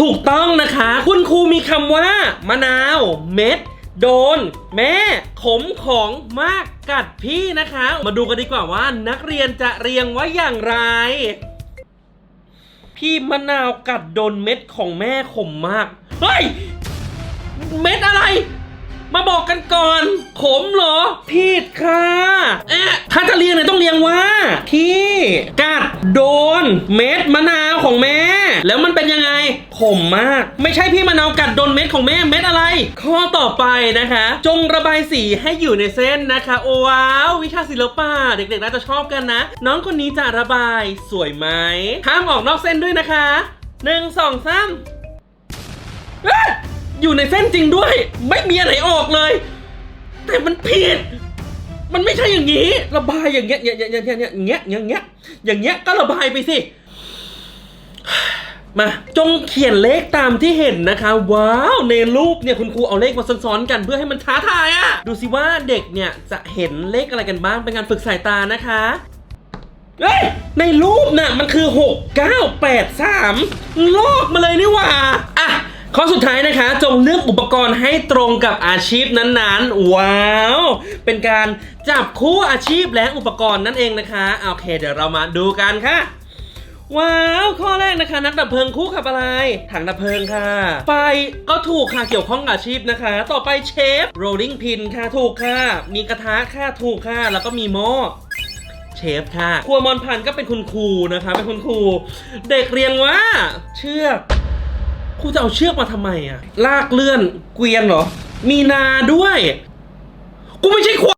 ถูกต้องนะคะ คุณครูมีคำว่ามะนาวเม็ด โดน แม่ ขมของมากกัดพี่นะคะ มาดูกันดีกว่าว่านักเรียนจะเรียงว่าอย่างไร พี่มะนาวกัดโดนเม็ดของแม่ขมมาก เฮ้ย เม็ดอะไรมาบอกกันก่อน ขมเหรอผิดค่ะ เอ๊ะ ถ้าจะเรียงเนี่ยต้องเรียงว่า พี่กัด โดนเม็ดมะนาวของแม่ แล้วมันเป็นยังไงขมมาก ไม่ใช่พี่มะนาวกัดโดนเม็ดของแม่เม็ดอะไร ข้อต่อไปนะคะ จงระบายสีให้อยู่ในเส้นนะคะ โอ้ว้าว วิชาศิลปะเด็กๆน่าจะชอบกันนะ น้องคนนี้จะระบายสวยไหมห้ามออกนอกเส้นด้วยนะคะหนึ่งสองสามอยู่ในเส้นจริงด้วย ไม่มีอะไรออกเลย แต่มันผิด มันไม่ใช่อย่างนี้ ระบายอย่างเงี้ยอย่างเงี้ยอย่างเงี้ยอย่างเงี้ยอย่างเงี้ยอย่างเงี้ยก็ระบายไปสิมาจงเขียนเลขตามที่เห็นนะคะ ว้าวในรูปเนี่ยคุณครูเอาเลขมาซ้อนๆกันเพื่อให้มันท้าทายอะดูสิว่าเด็กเนี่ยจะเห็นเลขอะไรกันบ้างเป็นการฝึกสายตานะคะเฮ้ยในรูปน่ะมันคือ 6 9 8 3 ลอกมาเลยนี่หว่า สุดท้ายนะคะ จงเลือกอุปกรณ์ให้ตรงกับอาชีพนั้นๆ ว้าว เป็นการจับคู่อาชีพและอุปกรณ์นั่นเองนะคะ โอเค เดี๋ยวเรามาดูกันค่ะ ว้าว ข้อแรกนะคะ นักดับเพลิงคู่กับอะไร ถังดับเพลิงค่ะ ไฟก็ถูกค่ะ เกี่ยวข้องกับอาชีพนะคะ ต่อไปเชฟ rolling pin ค่ะ ถูกค่ะ มีกระทะค่ะ ถูกค่ะ แล้วก็มีหม้อเชฟค่ะ ครัวมอนพันก็เป็นคุณครูนะคะ เป็นคุณครู เด็กเรียนว่า เชือก ครูจะเอาเชือกมาทำไมอะลากเลื่อนเกวียนเหรอ มีนาด้วย กูไม่ใช่ควาย